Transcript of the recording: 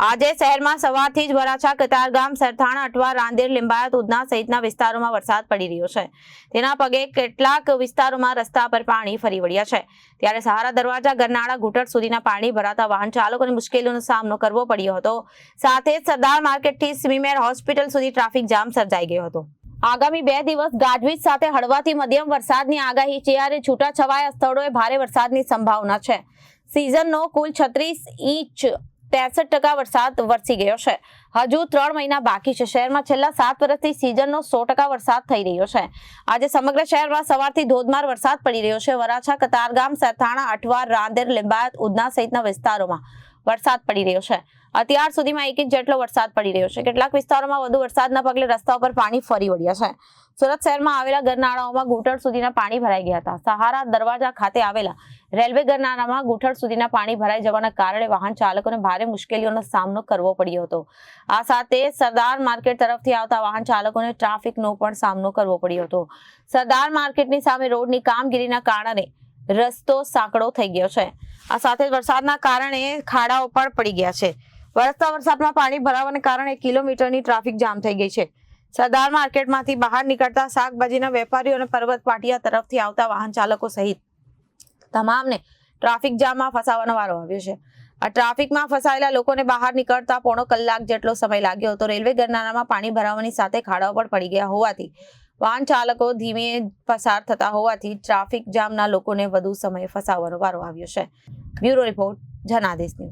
આજે શહેરમાં સવારથી જ વરાછા કતારગામ સરથાણા અઠવા રાંદેર લિંબાયત ઉધના સહિતના વિસ્તારોમાં વરસાદ પડી રહ્યો છે. તેના પગે કેટલાક વિસ્તારોમાં રસ્તા પર પાણી ફરી વળ્યા છે. ત્યારે સહારા દરવાજા, ગરનાળા, ઘૂંટણ સુધીના પાણી ભરાતા વાહન ચાલકોને મુશ્કેલીઓનો સામનો કરવો પડ્યો હતો. સાથે જ સરદાર માર્કેટથી સ્મીમેર હોસ્પિટલ સુધી ટ્રાફિક જામ સર્જાઈ ગયો હતો. આગામી બે દિવસ ગાજવીજ સાથે હળવાથી મધ્યમ વરસાદની આગાહી છે જ્યારે છૂટાછવાયા સ્થળોએ ભારે વરસાદની સંભાવના છે. સિઝનનો કુલ છત્રીસ ઇંચ ત્રેસઠ ટકા વરસાદ વરસી ગયો છે. હજુ ત્રણ મહિના બાકી છે. શહેરમાં છેલ્લા સાત વર્ષથી સિઝનનો સો ટકા વરસાદ થઈ રહ્યો છે. આજે સમગ્ર શહેરમાં સવારથી ધોધમાર વરસાદ પડી રહ્યો છે. વરાછા, કતારગામ, સરથાણા, અઠવાર, રાંદેર, લિંબાયત, ઉધના સહિતના વિસ્તારોમાં વરસાદ પડી રહ્યો છે. અત્યાર સુધીમાં એક ઇંચ જેટલો વરસાદ પડી રહ્યો છે. કેટલાક વિસ્તારોમાં વધુ વરસાદના પગલે રસ્તા ઉપર પાણી ફરી વળ્યા છે. સુરત શહેરમાં આવેલા ગરનાળાઓમાં ઘૂંટણ સુધીના પાણી ભરાઈ ગયા હતા. સહારા દરવાજા ખાતે આવેલા રેલવે ગરનાળામાં ગુઠળ સુધીના પાણી ભરાઈ જવાના કારણે વાહન ચાલકોને ભારે મુશ્કેલીઓનો સામનો કરવો પડ્યો હતો. આ સાથે સરદાર માર્કેટ તરફથી આવતા વાહન ચાલકોને ટ્રાફિકનો પણ સામનો કરવો પડ્યો હતો. સરદાર માર્કેટની સામે રોડની કામગીરીના કારણે રસ્તો સાંકડો થઈ ગયો છે. આ સાથે વરસાદના કારણે ખાડાઓ પણ પડી ગયા છે. વરસતા વરસાદમાં પાણી ભરાવાને કારણે કિલોમીટરની ટ્રાફિક જામ થઈ ગઈ છે. સરદાર માર્કેટમાંથી બહાર નીકળતા શાકભાજીના વેપારીઓ અને પર્વત પાટિયા તરફથી આવતા વાહન ચાલકો સહિત તમામને ટ્રાફિક જામમાં ફસાવાનો વારો આવ્યો છે. આ ટ્રાફિકમાં ફસાયેલા લોકોને બહાર નીકળતા પોણો કલાક જેટલો સમય લાગ્યો હતો. રેલવે ગરનાળામાં પાણી ભરાવાની સાથે ખાડાઓ પણ પડી ગયા હોવાથી વાહન ચાલકો ધીમે પસાર થતા હોવાથી ટ્રાફિક જામના લોકોને વધુ સમય ફસાવવાનો વારો આવ્યો છે. Bureau report, Janadesh